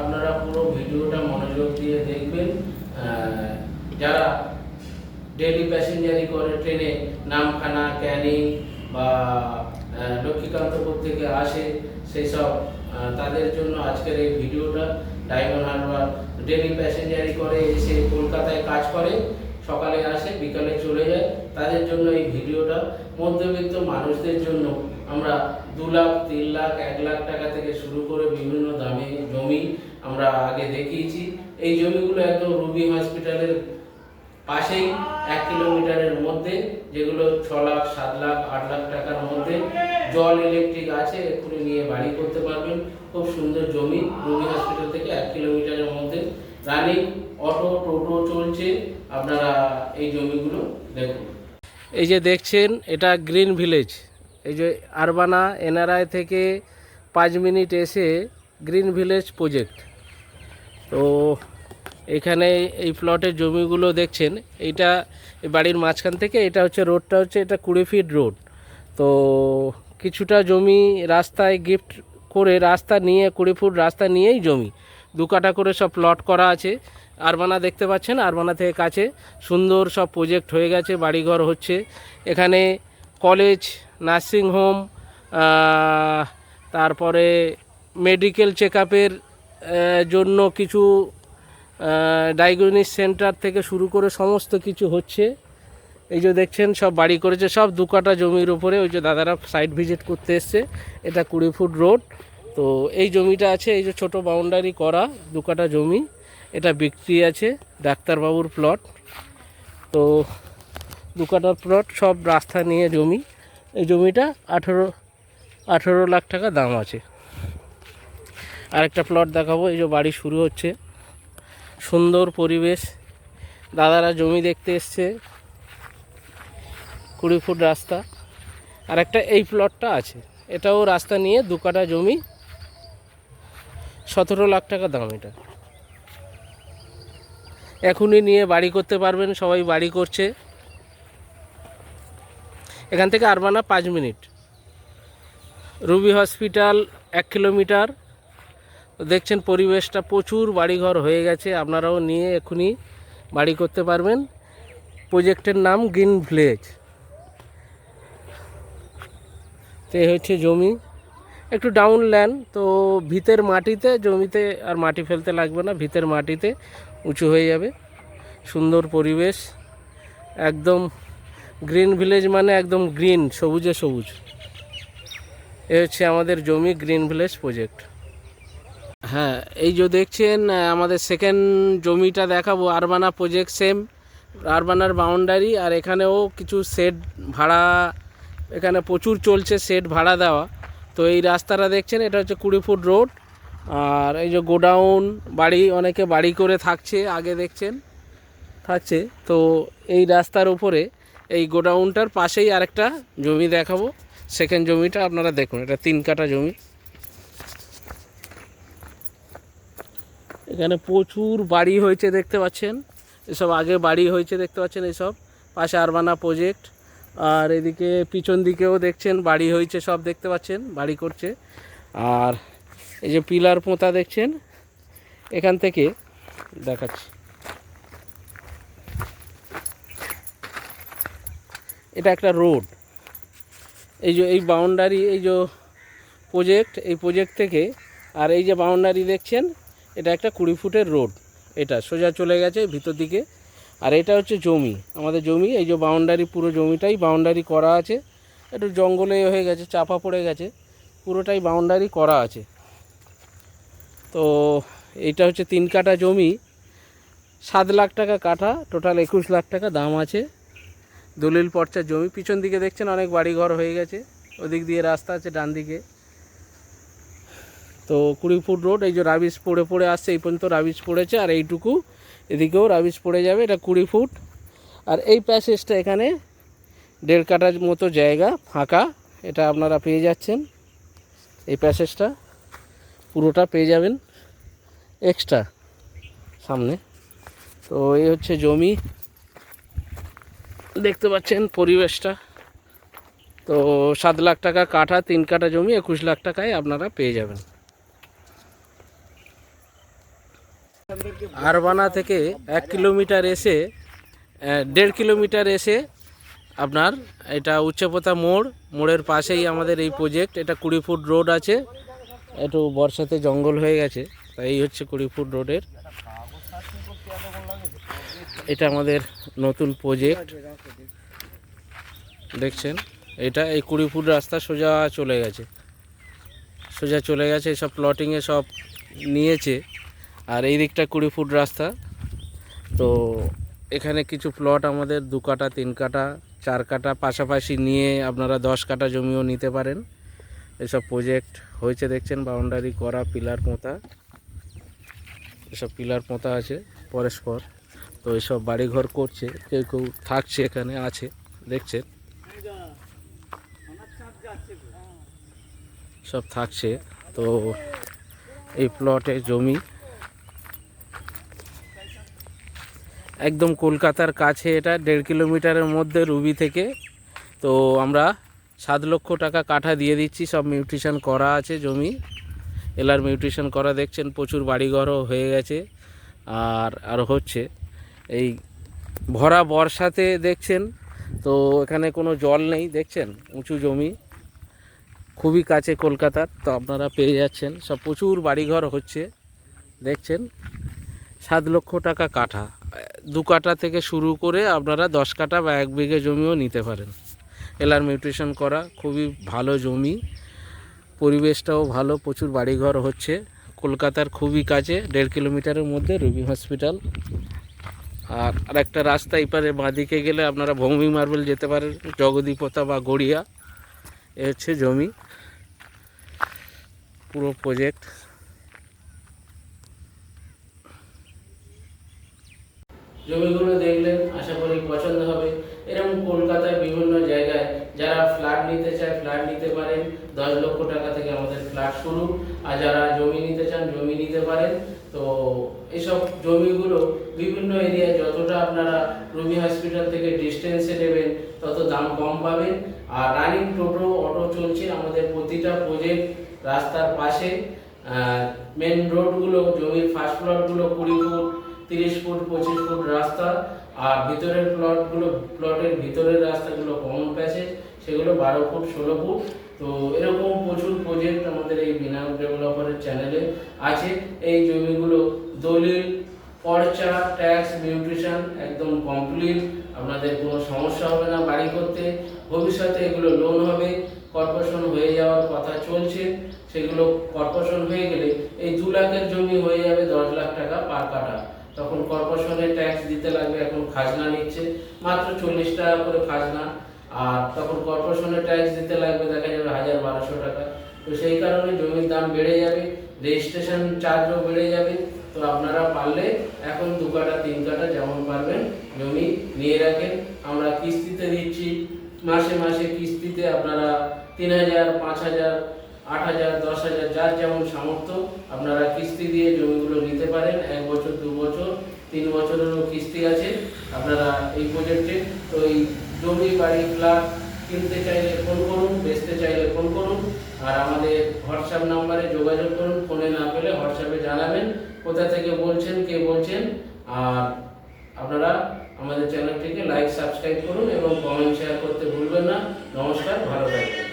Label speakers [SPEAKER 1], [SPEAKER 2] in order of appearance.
[SPEAKER 1] আপনারা পুরো ভিডিওটা মনোযোগ দিয়ে দেখবেন। যারা ডেলি প্যাসেঞ্জারি করে ট্রেনে, নামখানা, ক্যানিং বা লক্ষ্মীকান্তপুর থেকে আসে সেই সব তাদের জন্য আজকের এই ভিডিওটা। ডায়মন্ড হারবার ডেলি প্যাসেঞ্জারি করে, এসে কলকাতায় কাজ করে, সকালে আসে, বিকালে চলে যায়। তাদের জন্য এই ভিডিওটা। মধ্যবিত্ত মানুষদের জন্য আমরা দু লাখ, তিন লাখ, এক লাখ টাকা থেকে শুরু করে বিভিন্ন দামে জমি আমরা আগে দেখিয়েছি। এই জমিগুলো একদম রুবি হসপিটালের পাশেই, এক কিলোমিটারের মধ্যে, যেগুলো ছ লাখ, সাত লাখ, আট লাখ টাকার মধ্যে জল ইলেকট্রিক আছে, এক্ষুনি নিয়ে বাড়ি করতে পারবেন। খুব সুন্দর জমি রবি হসপিটাল থেকে এক কিলোমিটারের মধ্যে। রানিং, অটো, টোটো চলছে। আপনারা এই জমিগুলো দেখুন। এই যে দেখছেন, এটা গ্রিন ভিলেজ। এই যে আরবানা, এনআরআই থেকে পাঁচ মিনিট এসে গ্রিন ভিলেজ প্রজেক্ট। তো এখানে এই প্লটের জমিগুলো দেখছেন, এইটা বাড়ির মাঝখান থেকে, এটা হচ্ছে রোডটা হচ্ছে, এটা কুড়ি ফিট রোড তো কিছুটা জমি রাস্তায় গিফট করে রাস্তা নিয়ে, কুড়ি ফুট রাস্তা নিয়েই জমি। দু কাটা করে সব প্লট করা আছে। আরবানা দেখতে পাচ্ছেন আরবানা থেকে কাছে। সুন্দর সব প্রজেক্ট হয়ে গেছে, বাড়িঘর হচ্ছে। এখানে কলেজ নার্সিং হোম তারপরে মেডিকেল চেক আপের জন্য কিছু ডায়াগনিস সেন্টার থেকে শুরু করে সমস্ত কিছু হচ্ছে। এই যে দেখছেন, সব বাড়ি করেছে, সব দু কাটা জমির উপরে ওই যে দাদারা সাইট ভিজিট করতে এসছে। এটা কুড়ি ফুট রোড তো এই জমিটা আছে, এই যে ছোট বাউন্ডারি করা দু কাটা জমি। এটা বিক্রি আছে ডাক্তারবাবুর প্লট তো দু কাটার প্লট সব রাস্তা নিয়ে জমি। এই জমিটা আঠেরো আঠেরো লাখ টাকা দাম আছে। আরেকটা প্লট দেখাবো, এই যে বাড়ি শুরু হচ্ছে। সুন্দর পরিবেশ। দাদারা জমি দেখতে এসছে। কুড়ি ফুট রাস্তা। আর একটা এই প্লটটা আছে। এটাও রাস্তা নিয়ে দু কাটা জমি। সতেরো লাখ টাকা দাম এটা। এখনই নিয়ে বাড়ি করতে পারবেন, সবাই বাড়ি করছে। এখান থেকে আরবানা পাঁচ মিনিট। রুবি হসপিটাল এক কিলোমিটার। দেখছেন পরিবেশটা প্রচুর বাড়িঘর হয়ে গেছে, আপনারাও নিয়ে এখনই বাড়ি করতে পারবেন। প্রজেক্টের নাম গ্রিন ভিলেজ। তো হচ্ছে জমি। একটু ডাউন ল্যান্ড তো ভিতের মাটিতে, জমিতে আর মাটি ফেলতে লাগবে না, ভিতের মাটিতে উঁচু হয়ে যাবে। সুন্দর পরিবেশ, একদম গ্রিন ভিলেজ মানে একদম গ্রিন, সবুজে সবুজ। এ হচ্ছে আমাদের জমি, গ্রিন ভিলেজ প্রজেক্ট। হ্যাঁ এই যে দেখছেন আমাদের সেকেন্ড জমিটা দেখাবো আরবানা প্রজেক্ট সেম আরবানার বাউন্ডারি আর এখানেও কিছু সেট ভাড়া, এখানে প্রচুর চলছে সেট ভাড়া দেওয়া। তো এই রাস্তাটা দেখছেন, এটা হচ্ছে কুড়ি ফুট রোড আর এই যে গোডাউন, বাড়ি, অনেকে বাড়ি করে থাকছে, আগে দেখছেন, থাকছে। তো এই রাস্তার উপরে, এই গোডাউনটার পাশেই আরেকটা জমি দেখাবো। সেকেন্ড জমিটা আপনারা দেখুন, এটা তিন কাটা জমি। এখানে প্রচুর বাড়ি হয়েছে দেখতে পাচ্ছেন। এসব আগে বাড়ি হয়েছে দেখতে পাচ্ছেন এইসব পাশে আরবানা প্রজেক্ট আর এদিকে পিছন দিকেও দেখছেন বাড়ি হয়েছে সব দেখতে পাচ্ছেন, বাড়ি করছে। আর এই যে পিলার পোঁতা দেখছেন, এখান থেকে দেখাচ্ছি। এটা একটা রোড। এই যে, এই বাউন্ডারি এই যে প্রজেক্ট এই প্রজেক্ট থেকে, আর এই যে বাউন্ডারি দেখছেন এটা একটা কুড়ি ফুটের রোড, এটা সোজা চলে গেছে ভিতর দিকে। আর এটা হচ্ছে জমি, আমাদের জমি, এই যে বাউন্ডারি পুরো জমিটাই বাউন্ডারি করা আছে। একটু জঙ্গলে হয়ে গেছে, চাপা পড়ে গেছে, পুরোটাই বাউন্ডারি করা আছে। তো এটা হচ্ছে তিন কাঠা জমি, সাত লাখ টাকা কাঠা টোটাল একুশ লাখ টাকা দাম আছে। দলিল পর্চার জমি, পিছন দিকে দেখছেন অনেক বাড়িঘর হয়ে গেছে, ওদিক দিয়ে রাস্তা আছে ডান দিকে তো কুড়ি ফুট রোড, এই যে রাবিশ পড়ে পড়ে আসছে, এই পর্যন্ত রাবিশ পড়েছে, আর এইটুকু এদিকেও রাবিশ পড়ে যাবে, এটা কুড়ি ফুট। আর এই প্যাসেজটা এখানে দেড় কাটার মতো জায়গা, ফাঁকা, এটা আপনারা পেয়ে যাচ্ছেন। এই প্যাসেজটা পুরোটা পেয়ে যাবেন এক্সট্রা সামনে। তো এই হচ্ছে জমি। দেখতে পাচ্ছেন পরিবেশটা। তো সাত লাখ টাকা কাঠা, তিন কাঠা জমি, একুশ লাখ টাকায় আপনারা পেয়ে যাবেন। আরবানা থেকে এক কিলোমিটার এসে দেড় কিলোমিটার এসে আপনার এটা উচ্চপতা মোড়। মোড়ের পাশেই আমাদের এই প্রজেক্ট এটা কুড়ি ফুট রোড আছে। একটু বর্ষাতে জঙ্গল হয়ে গেছে, তাই এই হচ্ছে কুড়ি ফুট রোডের এটা আমাদের নতুন প্রজেক্ট দেখছেন, এটা এই কুড়ি ফুট রাস্তা সোজা চলে গেছে। সোজা চলে গেছে, সব প্লটিংয়ে সব নিয়েছে। আর এই দিকটা কুড়ি ফুট রাস্তা। তো এখানে কিছু প্লট আমাদের, দু কাটা, তিন কাটা, চার কাটা, পাশাপাশি নিয়ে আপনারা দশ কাটা জমিও নিতে পারেন। এসব প্রজেক্ট হয়েছে দেখছেন বাউন্ডারি করা, পিলার পোঁতা। এসব পিলার পোঁতা আছে, পরস্পর। তো এসব বাড়িঘর করছে, কেউ কেউ থাকছে এখানে, আছে, দেখছেন। সব থাকছে। তো এই প্লটে জমি একদম কলকাতার কাছে, এটা দেড় কিলোমিটারের মধ্যে রুবি থেকে। তো আমরা সাত লক্ষ টাকা কাঠা দিয়ে দিচ্ছি, সব মিউট্রিশন করা আছে জমি। এলার মিউট্রিশন করা দেখছেন, প্রচুর বাড়িঘরও হয়ে গেছে আর আর হচ্ছে। এই ভরা বর্ষাতে দেখছেন, তো এখানে কোনো জল নেই, দেখছেন? উঁচু জমি। খুবই কাছে কলকাতার, তো আপনারা পেয়ে যাচ্ছেন। সব প্রচুর বাড়িঘর হচ্ছে, দেখছেন? সাত লক্ষ টাকা কাঠা। দু কাঠা থেকে শুরু করে আপনারা দশ কাঠা বা এক বিঘে জমিও নিতে পারেন। এলার মিউট্রিশন করা খুবই ভালো জমি। পরিবেশটাও ভালো, প্রচুর বাড়িঘর হচ্ছে। কলকাতার খুবই কাছে, দেড় কিলোমিটারের মধ্যে রুবি হসপিটাল। আর আরেকটা রাস্তা এপারে বাঁদিকে গেলে আপনারা ভৌমি মার্বেল যেতে পারেন, জগদীপতা বা গড়িয়া। এ হচ্ছে জমি। পুরো প্রজেক্ট জমিগুলো দেখলেন, আশা করি পছন্দ হবে। এরকম কলকাতার বিভিন্ন জায়গায় যারা ফ্ল্যাট নিতে চায় ফ্ল্যাট নিতে পারেন। দশ লক্ষ টাকা থেকে আমাদের ফ্ল্যাট শুরু। আর যারা জমি নিতে চান, জমি নিতে পারেন। তো এসব জমিগুলো বিভিন্ন এরিয়ায় যতটা আপনারা রুবি হসপিটাল থেকে ডিস্টেন্সে নেবেন, তত দাম কম পাবেন। আর রানিং টোটো অটো চলছে আমাদের প্রতিটা প্রজেক্ট রাস্তার পাশে। মেন রোডগুলো জমির ফার্স্ট প্লটগুলো কুড়ি ফুট তিরিশ ফুট, পঁচিশ ফুট রাস্তা আর ভিতরের প্লটগুলো প্লটের ভিতরের রাস্তাগুলো কমন প্যাসেজ সেগুলো বারো ফুট, ষোলো ফুট। তো এরকম প্রচুর প্রজেক্ট আমাদের এই বিনা ডেভেলপারের চ্যানেলে আছে। এই জমিগুলো দলিল পর্চা ট্যাক্স নিউট্রিশন একদম কমপ্লিট আপনাদের কোনো সমস্যা হবে না বাড়ি করতে। ভবিষ্যতে এগুলো লোন হবে। কর্পোরেশন হয়ে যাওয়ার কথা চলছে। সেগুলো কর্পোরেশন হয়ে গেলে এই দু লাখের জমি হয়ে যাবে দশ লাখ টাকা পার কাটা তখন কর্পোরেশনে ট্যাক্স দিতে লাগবে, এখন খাজনা নিচ্ছে। মাত্র চল্লিশ টাকা করে খাজনা। আর তখন কর্পোরেশনে ট্যাক্স দিতে লাগবে, দেখা যাবে হাজার বারোশো টাকা। তো সেই কারণে জমির দাম বেড়ে যাবে রেজিস্ট্রেশন চার্জও বেড়ে যাবে। তো আপনারা পারলে এখন দু কাটা, তিন কাটা যেমন পারবেন জমি নিয়ে রাখেন। আমরা কিস্তিতে দিচ্ছি, মাসে মাসে কিস্তিতে আপনারা তিন হাজার, পাঁচ হাজার আট হাজার, দশ হাজার, যার যেমন সামর্থ্য, আপনারা কিস্তি দিয়ে জমিগুলো নিতে পারেন। এক বছর, দু বছর, তিন বছরেরও কিস্তি আছে। আপনারা এই প্রজেক্টে এই জমি, বাড়ি, ফ্ল্যাট কিনতে চাইলে ফোন করুন, বেচতে চাইলে ফোন করুন, আর আমাদের হোয়াটসঅ্যাপ নাম্বারে যোগাযোগ করুন ফোনে না পেলে হোয়াটসঅ্যাপে জানাবেন, কোথা থেকে বলছেন, কে বলছেন, আর আপনারা আমাদের চ্যানেলটিকে লাইক সাবস্ক্রাইব করুন এবং কমেন্ট শেয়ার করতে ভুলবেন না। নমস্কার, ভালো থাকবেন।